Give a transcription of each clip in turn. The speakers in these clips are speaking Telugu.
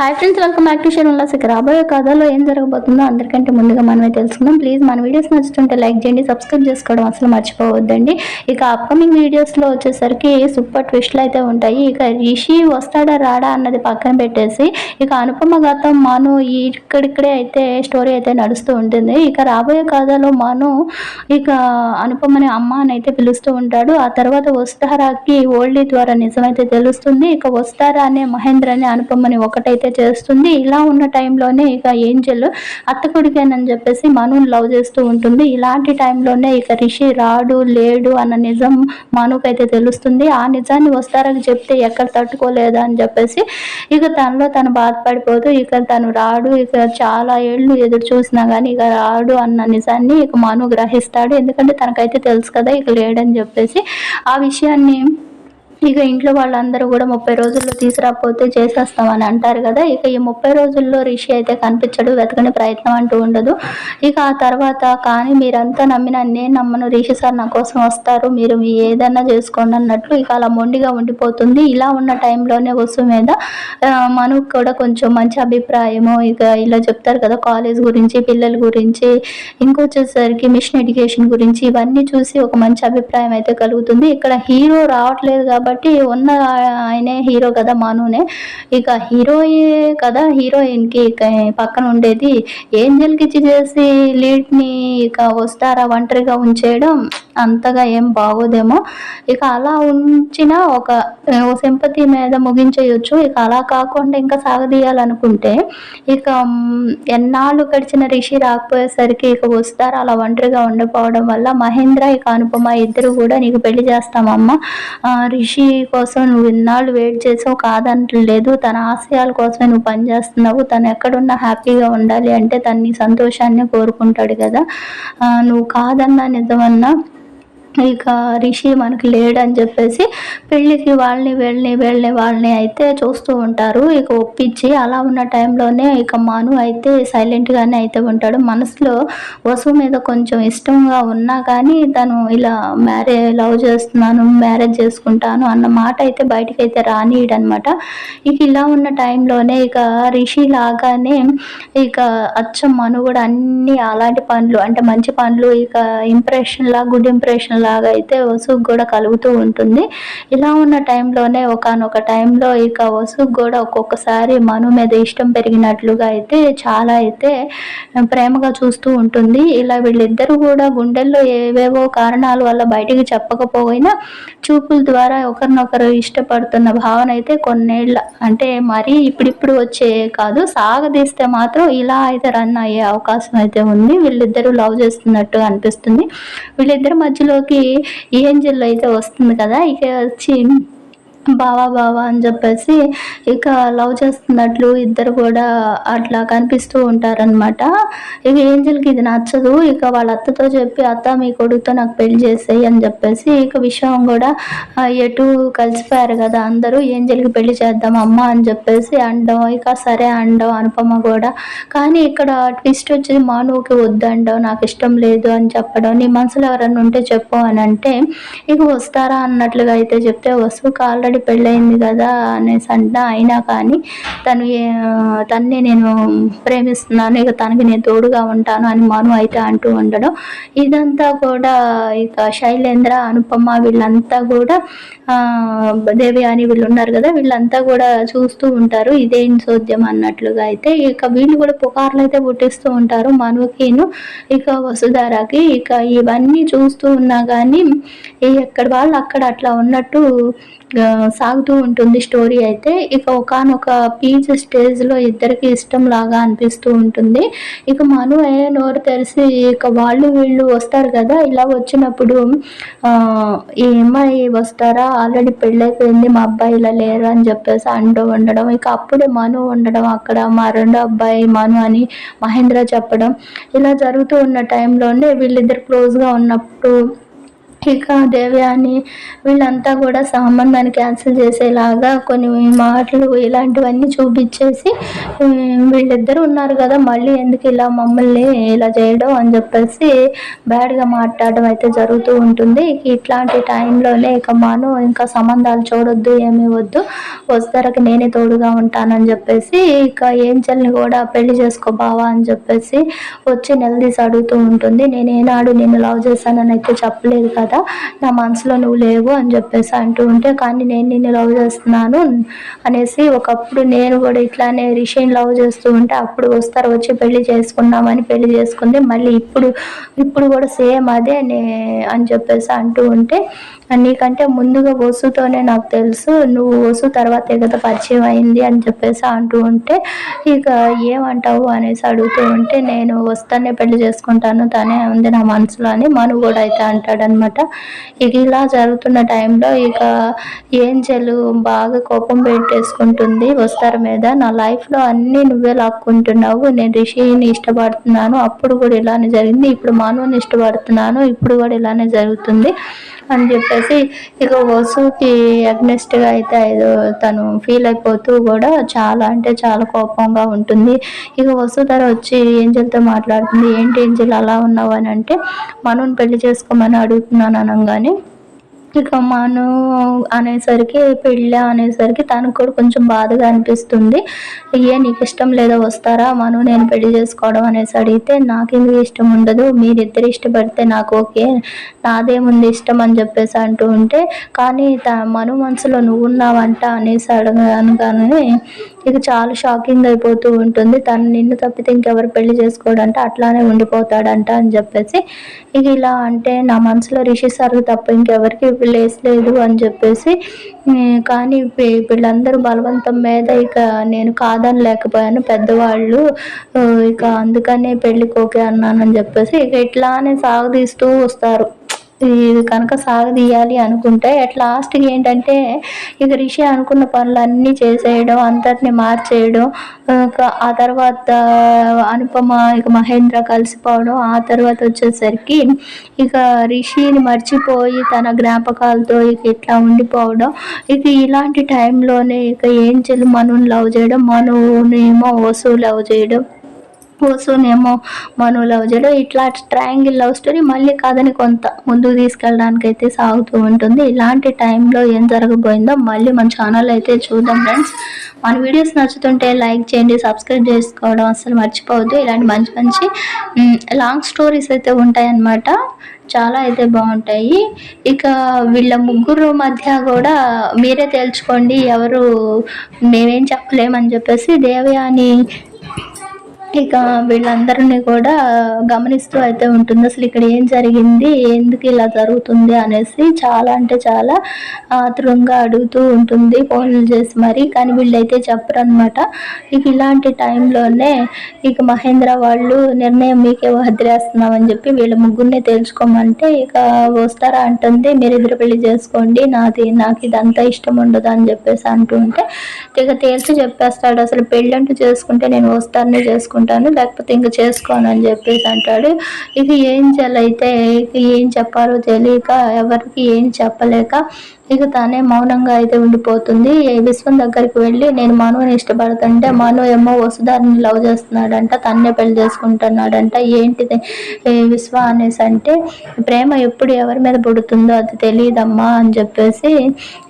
Hi friends welcome back to share ఉల్లాస్ ఇక రాబోయే కథలో ఏం జరగబోతుందో అందరికంటే ముందుగా మనమే తెలుసుకుందాం. ప్లీజ్ మన వీడియోస్ నచ్చుతుంటే లైక్ చేయండి సబ్స్క్రైబ్ చేసుకోవడం అసలు మర్చిపోవద్దండి. ఇక అప్కమింగ్ వీడియోస్లో వచ్చేసరికి సూపర్ ట్విస్ట్లు అయితే ఉంటాయి. ఇక రిషి వస్తాడా రాడా అన్నది పక్కన పెట్టేసి ఇక అనుపమ గతం మాను ఇక్కడిక్కడే అయితే స్టోరీ అయితే నడుస్తూ ఉంటుంది. ఇక రాబోయే కథలో మాను ఇక అనుపమని అమ్మ అని అయితే పిలుస్తూ ఉంటాడు. ఆ తర్వాత వస్తారాకి ఓల్డీ ద్వారా నిజమైతే తెలుస్తుంది. ఇక వస్తారా అనే మహేంద్ర అనే అనుపమని ఒకటైతే చేస్తుంది. ఇలా ఉన్న టైంలోనే ఇక ఏంజల్ అత్త కొడుకేనని చెప్పేసి మనుని లవ్ చేస్తూ ఉంటుంది. ఇలాంటి టైంలోనే ఇక రిషి రాడు లేడు అన్న నిజం మనుకైతే తెలుస్తుంది. ఆ నిజాన్ని వస్తారని చెప్తే ఎక్కడ తట్టుకోలేదా అని చెప్పేసి ఇక తనలో తను బాధపడిపోతూ ఇక తను రాడు. ఇక చాలా ఏళ్ళు ఎదురు చూసినా కానీ ఇక రాడు అన్న నిజాన్ని ఇక మను గ్రహిస్తాడు. ఎందుకంటే తనకైతే తెలుసు కదా ఇక లేడని చెప్పేసి. ఆ విషయాన్ని ఇక ఇంట్లో వాళ్ళందరూ కూడా ముప్పై రోజుల్లో తీసుకురాకపోతే చేసేస్తామని అంటారు కదా. ఇక ఈ ముప్పై రోజుల్లో రిషి అయితే కనిపించడు వెతకని ప్రయత్నం అంటూ ఉండదు. ఇక ఆ తర్వాత కానీ మీరంతా నమ్మిన నేను నమ్మను రిషి సార్ నా కోసం వస్తారు మీరు మీ ఏదన్నా చేసుకోండి అన్నట్లు ఇక అలా మొండిగా ఉండిపోతుంది. ఇలా ఉన్న టైంలోనే వసు మీద మనకు కూడా కొంచెం మంచి అభిప్రాయము ఇక ఇలా చెప్తారు కదా కాలేజ్ గురించి పిల్లల గురించి ఇంకొచ్చేసరికి మిషన్ ఎడ్యుకేషన్ గురించి ఇవన్నీ చూసి ఒక మంచి అభిప్రాయం అయితే కలుగుతుంది. ఇక్కడ హీరో రావట్లేదు కాబట్టి కాబట్టి ఉన్న ఆయనే హీరో కదా మానునే. ఇక హీరోయే కదా హీరోయిన్కి ఇక పక్కన ఉండేది. ఏంజల్కి ఇచ్చి చేసి లీడ్ని ఇక వస్తారా ఒంటరిగా ఉంచేయడం అంతగా ఏం బాగోదేమో. ఇక అలా ఉంచిన ఒక సింపతి మీద ముగించేయొచ్చు. ఇక అలా కాకుండా ఇంకా సాగదీయాలనుకుంటే ఇక ఎన్నాళ్ళు గడిచిన రిషి రాకపోయేసరికి ఇక వస్తారు అలా ఒంటరిగా ఉండిపోవడం వల్ల మహేంద్ర ఇక అనుపమ ఇద్దరు కూడా నీకు పెళ్ళి చేస్తామమ్మా. రిషి మనిషి కోసం నువ్వు ఇన్నాళ్ళు వెయిట్ చేసావు కాదంటలేదు. తన ఆశయాల కోసమే నువ్వు పనిచేస్తున్నావు. తను ఎక్కడున్నా హ్యాపీగా ఉండాలి అంటే తన్ని సంతోషాన్ని కోరుకుంటాడు కదా. ఆ, నువ్వు కాదన్నా నిజమన్నా ఇక రిషి మనకి లేడని చెప్పేసి పెళ్ళికి వాళ్ళని వెళ్ళని వెళ్ళని వాళ్ళని అయితే చూస్తూ ఉంటారు. ఇక ఒప్పించి అలా ఉన్న టైంలోనే ఇక మను అయితే సైలెంట్గానే అయితే ఉంటాడు. మనసులో వసు మీద కొంచెం ఇష్టంగా ఉన్నా కానీ తను ఇలా మ్యారేజ్ లవ్ చేస్తున్నాను మ్యారేజ్ చేసుకుంటాను అన్న మాట అయితే బయటకు అయితే రానియడనమాట ఇక ఇలా ఉన్న టైంలోనే ఇక రిషి లాగానే ఇక అచ్చం మను కూడా అన్ని అలాంటి పనులు అంటే మంచి పనులు ఇక ఇంప్రెషన్లా గుడ్ ఇంప్రెషన్ లాగా అయితే వసుకు కూడా కలుగుతూ ఉంటుంది. ఇలా ఉన్న టైంలోనే ఒకనొక టైంలో ఇక వసుకు కూడా ఒక్కొక్కసారి మను మీద ఇష్టం పెరిగినట్లుగా అయితే చాలా అయితే ప్రేమగా చూస్తూ ఉంటుంది. ఇలా వీళ్ళిద్దరూ కూడా గుండెల్లో ఏవేవో కారణాల వల్ల బయటికి చెప్పకపోయినా చూపుల ద్వారా ఒకరినొకరు ఇష్టపడుతున్న భావన అయితే కొన్నేళ్ళ అంటే మరీ ఇప్పుడిప్పుడు వచ్చే కాదు సాగదీస్తే మాత్రం ఇలా అయితే రన్ అయ్యే అవకాశం అయితే ఉంది. వీళ్ళిద్దరూ లవ్ చేస్తున్నట్టు అనిపిస్తుంది. వీళ్ళిద్దరి మధ్యలోకి ఏంజల్ అయితే వస్తుంది కదా ఇక వచ్చి బావా బావా అని చెప్పేసి ఇక లవ్ చేస్తున్నట్లు ఇద్దరు కూడా అట్లా కనిపిస్తూ ఉంటారనమాట ఇక ఏంజల్కి ఇది నచ్చదు ఇక వాళ్ళ అత్తతో చెప్పి అత్త మీ కొడుకుతో నాకు పెళ్ళి చేసేయి అని చెప్పేసి ఇక విషయం కూడా ఎటు కలిసిపోయారు కదా అందరూ ఏంజల్కి పెళ్ళి చేద్దాం అమ్మ అని చెప్పేసి అండం. ఇక సరే అండం అనుపమ కూడా. కానీ ఇక్కడ ట్విస్ట్ వచ్చి మానువుకి వద్దండం నాకు ఇష్టం లేదు అని చెప్పడం. నీ మనసులో ఎవరన్నా ఉంటే చెప్పు అని అంటే ఇక వస్తారా అన్నట్లుగా అయితే చెప్తే వస్తువు ఆల్రెడీ పెళ్ళయింది కదా అనేసి అంట. అయినా కానీ తను తన్ని తన్నే నేను ప్రేమిస్తున్నాను ఇక తనకి నేను తోడుగా ఉంటాను అని మను అయితే అంటూ ఉండడం. ఇదంతా కూడా ఇక శైలేంద్ర అనుపమ వీళ్ళంతా కూడా దేవి అని వీళ్ళు ఉన్నారు కదా వీళ్ళంతా కూడా చూస్తూ ఉంటారు. ఇదేం సోద్యం అన్నట్లుగా అయితే ఇక వీళ్ళు కూడా పుకార్లు అయితే పుట్టిస్తూ ఉంటారు మనుకిను ఇక వసుధారాకి ఇక ఇవన్నీ చూస్తూ ఉన్నా కానీ ఎక్కడ వాళ్ళు అక్కడ అట్లా ఉన్నట్టు సాగుతూ ఉంటుంది స్టోరీ అయితే. ఇక ఒకనొక పీచ్ స్టేజ్లో ఇద్దరికి ఇష్టం లాగా అనిపిస్తూ ఉంటుంది. ఇక మను నోరు తెరిసి ఇక వాళ్ళు వీళ్ళు వస్తారు కదా ఇలా వచ్చినప్పుడు ఈ అమ్మాయి వస్తారా? ఆల్రెడీ పెళ్ళైపోయింది మా అబ్బాయి ఇలా లేరు అని చెప్పేసి అంటూ ఉండడం. ఇక అప్పుడే మను ఉండడం అక్కడ మా రెండో అబ్బాయి మను అని మహేంద్ర చెప్పడం. ఇలా జరుగుతూ ఉన్న టైంలోనే వీళ్ళిద్దరు క్లోజ్గా ఉన్నప్పుడు ఇక దేవయాని వీళ్ళంతా కూడా సంబంధాన్ని క్యాన్సిల్ చేసేలాగా కొన్ని మాటలు ఇలాంటివన్నీ చూపించేసి వీళ్ళిద్దరు ఉన్నారు కదా మళ్ళీ ఎందుకు ఇలా మమ్మల్ని ఇలా చేయడం అని చెప్పేసి బ్యాడ్గా మాట్లాడడం అయితే జరుగుతూ ఉంటుంది. ఇట్లాంటి టైంలోనే ఇక మాను ఇంకా సంబంధాలు చూడొద్దు ఏమీ వద్దు వస్తారకి నేనే తోడుగా ఉంటానని చెప్పేసి ఇక ఏంచల్ని కూడా పెళ్ళి చేసుకో బావా అని చెప్పేసి వచ్చి నిలదీసి అడుగుతూ ఉంటుంది. నేను ఏనాడు లవ్ చేశానని అయితే చెప్పలేదు కదా కదా నా మనసులో నువ్వు లేవు అని చెప్పేసి అంటూ ఉంటే కానీ నేను నిన్ను లవ్ చేస్తున్నాను అనేసి ఒకప్పుడు నేను కూడా ఇట్లానే రిషిని లవ్ చేస్తూ ఉంటే అప్పుడు వస్తారు వచ్చి పెళ్ళి చేసుకున్నామని పెళ్ళి చేసుకుంది. మళ్ళీ ఇప్పుడు ఇప్పుడు కూడా సేమ్ అదే నే అని చెప్పేసి అంటూ ఉంటే నీకంటే ముందుగా వసుతోనే నాకు తెలుసు నువ్వు వసు తర్వాత కదా పరిచయం అయింది అని చెప్పేసి అంటూ ఉంటే ఇక ఏమంటావు అనేసి అడుగుతూ ఉంటే నేను వస్తానే పెళ్ళి చేసుకుంటాను తనే ఉంది నా మనసులో అని మను కూడా అయితే అంటాడనమాట. ఇక ఇలా జరుగుతున్న టైంలో ఇక ఏంజలు బాగా కోపం పెట్టేసుకుంటుంది వస్తారు మీద. నా లైఫ్లో అన్నీ నువ్వే లాక్కుంటున్నావు. నేను రిషిని ఇష్టపడుతున్నాను. అప్పుడు కూడా ఇలానే జరిగింది. ఇప్పుడు మానవుని ఇష్టపడుతున్నాను. ఇప్పుడు కూడా ఇలానే జరుగుతుంది. అని చెప్పేసి ఇక వసుకి అగ్నెస్ట్గా అయితే ఏదో తను ఫీల్ అయిపోతూ కూడా చాలా అంటే చాలా కోపంగా ఉంటుంది. ఇక వసు ధర వచ్చి ఏంజల్తో మాట్లాడుతుంది ఏంటి ఏంజల్ అలా ఉన్నావు అని అంటే మనోని పెళ్ళి చేసుకోమని అడుగుతున్నాను అనగానే ఇక మను అనేసరికి పెళ్ళి అనేసరికి తనకు కూడా కొంచెం బాధగా అనిపిస్తుంది. ఏ నీకు ఇష్టం లేదా? వస్తారా? మను నేను పెళ్ళి చేసుకోవడం అనేసి అడిగితే నాకు ఎందుకు ఇష్టం ఉండదు? మీరిద్దరు ఇష్టపడితే నాకు ఓకే. నాదేముంది ఇష్టం అని చెప్పేసి అంటూ ఉంటే కానీ త మను మనసులో నువ్వు ఉన్నావంట అనేసి అడగాను కానీ ఇక చాలా షాకింగ్ అయిపోతూ ఉంటుంది. తను నిన్ను తప్పితే ఇంకెవరు పెళ్ళి చేసుకోడంటే? అట్లానే ఉండిపోతాడంట అని చెప్పేసి ఇక ఇలా అంటే నా మనసులో రిషి సార్ తప్ప ఇంకెవరికి ప్లేస్ లేదు అని చెప్పేసి కానీ వీళ్ళందరూ బలవంతం మీద ఇక నేను కాదని లేకపోయాను పెద్దవాళ్ళు ఇక అందుకనే పెళ్ళికి ఓకే అన్నానని చెప్పేసి ఇక ఇట్లానే సాగదీస్తూ వస్తారు. ఇది కనుక సాగదీయాలి అనుకుంటే అట్ లాస్ట్కి ఏంటంటే ఇక రిషి అనుకున్న పనులన్నీ చేసేయడం అందరిని మార్చేయడం ఆ తర్వాత అనుపమ ఇక మహేంద్ర కలిసిపోవడం ఆ తర్వాత వచ్చేసరికి ఇక రిషిని మర్చిపోయి తన జ్ఞాపకాలతో ఇక ఇట్లా ఉండిపోవడం. ఇక ఇలాంటి టైంలోనే ఇక ఏం చెల్లి మనుని లవ్ చేయడం మనునేమో వసూ లవ్ చేయడం. కోసమేమో మను లవ్ చేయడం. ఇట్లా ట్రయాంగిల్ లవ్ స్టోరీ మళ్ళీ కాదని కొంత ముందుకు తీసుకెళ్ళడానికి అయితే సాగుతూ ఉంటుంది. ఇలాంటి టైంలో ఏం జరగబోయిందో మళ్ళీ మన ఛానల్ అయితే చూద్దాం ఫ్రెండ్స్ మన వీడియోస్ నచ్చుతుంటే లైక్ చేయండి సబ్స్క్రైబ్ చేసుకోవడం అసలు మర్చిపోవద్దు. ఇలాంటి మంచి మంచి లాంగ్ స్టోరీస్ అయితే ఉంటాయన్నమాట. చాలా అయితే బాగుంటాయి. ఇక వీళ్ళ ముగ్గురు మధ్య కూడా మీరే తెలుసుకోండి ఎవరు మేమేం చెప్పలేమని చెప్పేసి దేవయాని ఇక వీళ్ళందరినీ కూడా గమనిస్తూ అయితే ఉంటుంది. అసలు ఇక్కడ ఏం జరిగింది? ఎందుకు ఇలా జరుగుతుంది? అనేసి చాలా అంటే చాలా ఆతురంగా అడుగుతూ ఉంటుంది. ఫోన్లు చేసి మరి కానీ వీళ్ళైతే చెప్పరనమాట ఇక ఇలాంటి టైంలోనే ఇక మహేంద్ర వాళ్ళు నిర్ణయం మీకే వదిలేస్తున్నామని చెప్పి వీళ్ళ ముగ్గురినే తెలుసుకోమంటే ఇక వస్తారా? అంటుంది. మీరు ఇద్దరు పెళ్ళి చేసుకోండి. నాది నాకు ఇదంతా ఇష్టం ఉండదు అని చెప్పేసి అంటూ ఉంటే ఇక తేల్చి చెప్పేస్తాడు. అసలు పెళ్ళంటూ చేసుకుంటే నేను వస్తానే చేసుకుంటాను. చేసుకుంటాను లేకపోతే ఇంకా చేసుకోను అని చెప్పేసి అంటాడు. ఇక ఏం చేయాలైతే ఇక ఏం చెప్పాలో తెలియక ఎవరికి ఏం చెప్పలేక ఇక తానే మౌనంగా అయితే ఉండిపోతుంది. విశ్వం దగ్గరికి వెళ్ళి నేను మనుని ఇష్టపడుతుంటే మను ఏమో వసుధారిని లవ్ చేస్తున్నాడంట తన్నే పెళ్ళి చేసుకుంటున్నాడంట. ఏంటిది? విశ్వ అనేసి అంటే ప్రేమ ఎప్పుడు ఎవరి మీద పుడుతుందో అది తెలియదమ్మా అని చెప్పేసి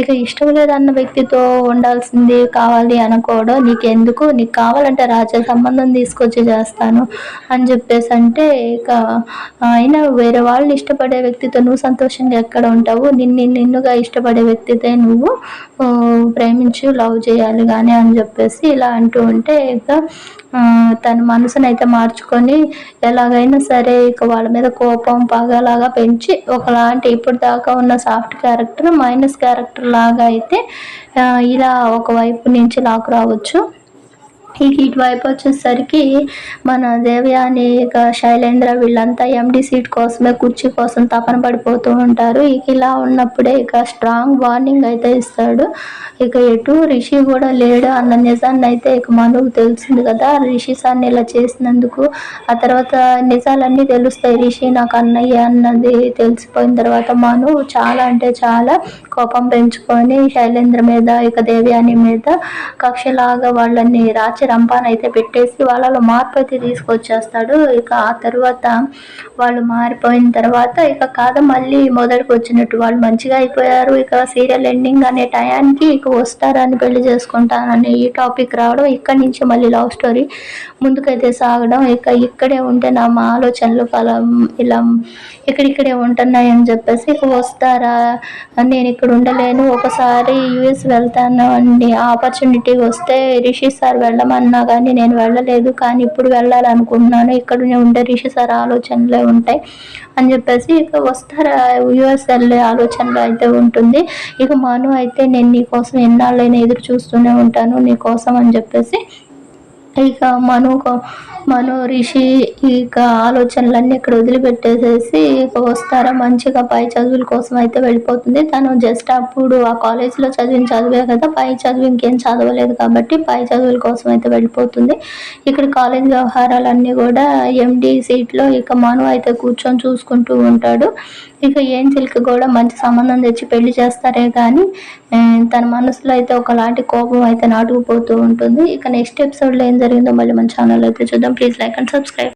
ఇక ఇష్టం లేదన్న వ్యక్తితో ఉండాల్సింది కావాలి అనుకోవడం నీకెందుకు? నీకు కావాలంటే రాజా సంబంధం తీసుకొచ్చి చేస్తాను అని చెప్పేసి అంటే ఇక అయినా వేరే వాళ్ళు ఇష్టపడే వ్యక్తితో నువ్వు సంతోషంగా ఎక్కడ ఉంటావు? నిన్ను నిన్నుగా ఇష్టపడే ఇష్టపడే వ్యక్తితే నువ్వు ప్రేమించు లవ్ చేయాలి కానీ అని చెప్పేసి ఇలా అంటూ ఉంటే ఇక తన మనసును అయితే మార్చుకొని ఎలాగైనా సరే ఇక వాళ్ళ మీద కోపం పగలాగా పెంచి ఒకలాంటి ఇప్పుడు దాకా ఉన్న సాఫ్ట్ క్యారెక్టర్ మైనస్ క్యారెక్టర్ లాగా అయితే ఇలా ఒకవైపు నుంచి లాక్ రావచ్చు. ఇక ఇటువైపు వచ్చేసరికి మన దేవయాని ఇక శైలేంద్ర వీళ్ళంతా ఎండి సీట్ కోసమే కుర్చీ కోసం తపన పడిపోతూ ఉంటారు. ఇక ఇలా ఉన్నప్పుడే ఇక స్ట్రాంగ్ వార్నింగ్ అయితే ఇస్తాడు. ఇక ఎటు రిషి కూడా లేడు అన్న నిజాన్ని అయితే ఇక మనకు తెలిసింది కదా. రిషి సార్ని ఇలా చేసినందుకు ఆ తర్వాత నిజాలన్నీ తెలుస్తాయి. రిషి నాకు అన్నయ్య అన్నది తెలిసిపోయిన తర్వాత మను చాలా అంటే చాలా కోపం పెంచుకొని శైలేంద్ర మీద ఇక దేవయాని మీద కక్షలాగా వాళ్ళని రాచ రంపాన్ అయితే పెట్టేసి వాళ్ళలో మార్పు అయితే తీసుకొచ్చేస్తాడు. ఇక ఆ తర్వాత వాళ్ళు మారిపోయిన తర్వాత ఇక కాదు మళ్ళీ మొదటికి వచ్చినట్టు వాళ్ళు మంచిగా అయిపోయారు. ఇక సీరియల్ ఎండింగ్ అనే టయానికి ఇక వస్తారని పెళ్ళి చేసుకుంటానని ఈ టాపిక్ రావడం ఇక్కడ నుంచి మళ్ళీ లవ్ స్టోరీ ముందుకైతే సాగడం. ఇక ఇక్కడే ఉంటే నా మా ఆలోచనలు ఫలం ఇలా ఇక్కడిక్కడే ఉంటున్నాయని చెప్పేసి ఇక వస్తారా? నేను ఇక్కడ ఉండలేను. ఒకసారి యుఎస్ వెళ్తాను అండి. ఆపర్చునిటీ వస్తే రిషి సార్ వెళ్ళమన్నా కానీ నేను వెళ్ళలేదు కానీ ఇప్పుడు వెళ్ళాలనుకుంటున్నాను. ఇక్కడ ఉండే రిషి సార్ ఆలోచనలే ఉంటాయి అని చెప్పేసి ఇక వస్తారా? యుఎస్ వెళ్ళే అయితే ఉంటుంది. ఇక మను అయితే నేను నీకోసం ఎన్నాళ్ళైనా ఎదురు చూస్తూనే ఉంటాను నీకోసం అని చెప్పేసి ఇక మను మనో రిషి ఇక ఆలోచనలన్నీ ఇక్కడ వదిలిపెట్టేసేసి ఇక వస్తారా? మంచిగా పై చదువుల కోసం అయితే వెళ్ళిపోతుంది. తను జస్ట్ అప్పుడు ఆ కాలేజ్లో చదివిన చదివే కదా పై చదువు ఇంకేం చదవలేదు కాబట్టి పై చదువుల కోసం అయితే వెళ్ళిపోతుంది. ఇక్కడ కాలేజ్ వ్యవహారాలన్నీ కూడా ఎండి సీట్లో ఇక మను అయితే కూర్చొని చూసుకుంటూ ఉంటాడు. ఇక ఏంజిల్కి కూడా మంచి సంబంధం తెచ్చి పెళ్ళి చేస్తారే కానీ తన మనసులో అయితే ఒకలాంటి కోపం అయితే నాటుకుపోతూ ఉంటుంది. ఇక నెక్స్ట్ ఎపిసోడ్లో ఏం జరిగిందో మళ్ళీ మన ఛానల్ అయితే చూద్దాం. Please like and subscribe